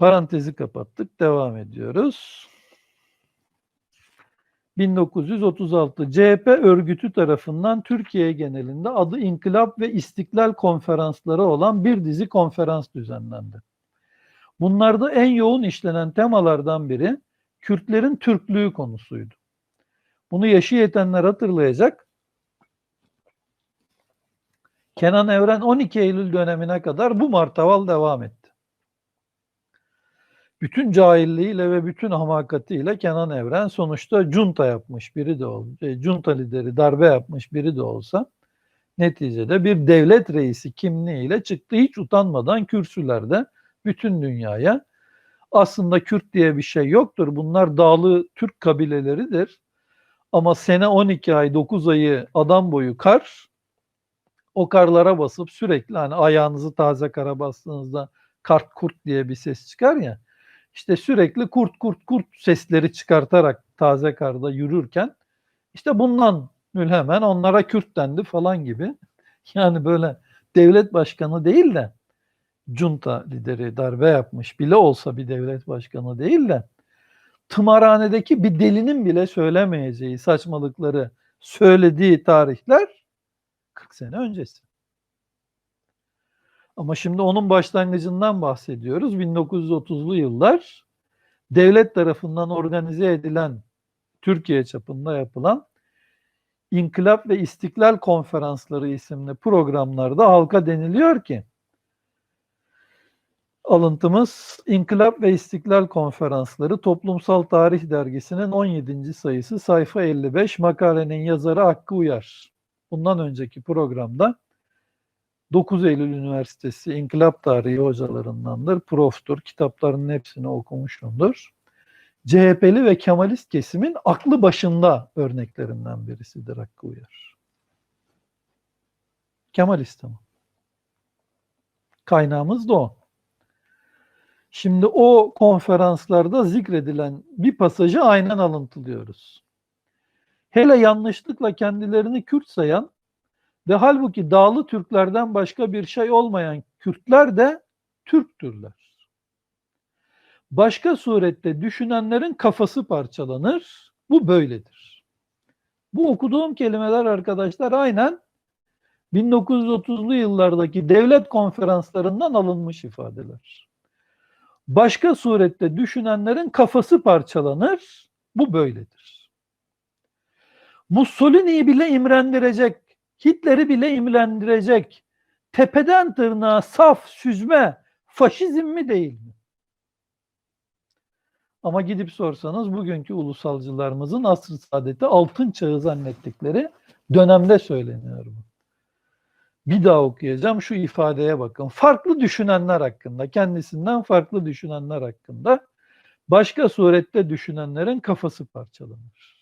Parantezi kapattık. Devam ediyoruz. 1936 CHP örgütü tarafından Türkiye genelinde adı İnkılap ve İstiklal konferansları olan bir dizi konferans düzenlendi. Bunlarda en yoğun işlenen temalardan biri Kürtlerin Türklüğü konusuydu. Bunu yaşı yetenler hatırlayacak. Kenan Evren 12 Eylül dönemine kadar bu martaval devam etti. Bütün cahilliğiyle ve bütün hamakatiyle Kenan Evren sonuçta junta yapmış biri de olsa, junta lideri darbe yapmış biri de olsa neticede bir devlet reisi kimliğiyle çıktı hiç utanmadan kürsülerde bütün dünyaya aslında Kürt diye bir şey yoktur. Bunlar dağlı Türk kabileleridir. Ama sene 12 ay 9 ayı adam boyu kar o karlara basıp sürekli hani ayağınızı taze kara bastığınızda kart kurt diye bir ses çıkar ya. İşte sürekli kurt kurt kurt sesleri çıkartarak taze karda yürürken işte bundan mülhemen onlara Kürt dendi falan gibi. Yani böyle devlet başkanı değil de junta lideri darbe yapmış bile olsa bir devlet başkanı değil de tımarhanedeki bir delinin bile söylemeyeceği saçmalıkları söylediği tarihler 40 sene öncesi. Ama şimdi onun başlangıcından bahsediyoruz. 1930'lu yıllar devlet tarafından organize edilen Türkiye çapında yapılan İnkılap ve İstiklal Konferansları isimli programlarda halka deniliyor ki alıntımız İnkılap ve İstiklal Konferansları Toplumsal Tarih Dergisi'nin 17. sayısı sayfa 55 makalenin yazarı Hakkı Uyar. Bundan önceki programda 9 Eylül Üniversitesi İnkılap Tarihi hocalarındandır. Proftur. Kitaplarının hepsini okumuşumdur. CHP'li ve Kemalist kesimin aklı başında örneklerinden birisidir Hakkı Uyar. Kemalist ama. Kaynağımız da o. Şimdi o konferanslarda zikredilen bir pasajı aynen alıntılıyoruz. Hele yanlışlıkla kendilerini Kürt sayan ve halbuki dağlı Türklerden başka bir şey olmayan Kürtler de Türktürler. Başka surette düşünenlerin kafası parçalanır. Bu böyledir. Bu okuduğum kelimeler arkadaşlar aynen 1930'lu yıllardaki devlet konferanslarından alınmış ifadeler. Başka surette düşünenlerin kafası parçalanır. Bu böyledir. Mussolini'yi bile imrendirecek, Hitler'i bile imrendirecek, tepeden tırnağa saf, süzme, faşizm mi değil mi? Ama gidip sorsanız bugünkü ulusalcılarımızın asr saadeti altın çağı zannettikleri dönemde söyleniyor bu. Bir daha okuyacağım şu ifadeye bakın. Farklı düşünenler hakkında, kendisinden farklı düşünenler hakkında başka surette düşünenlerin kafası parçalanır.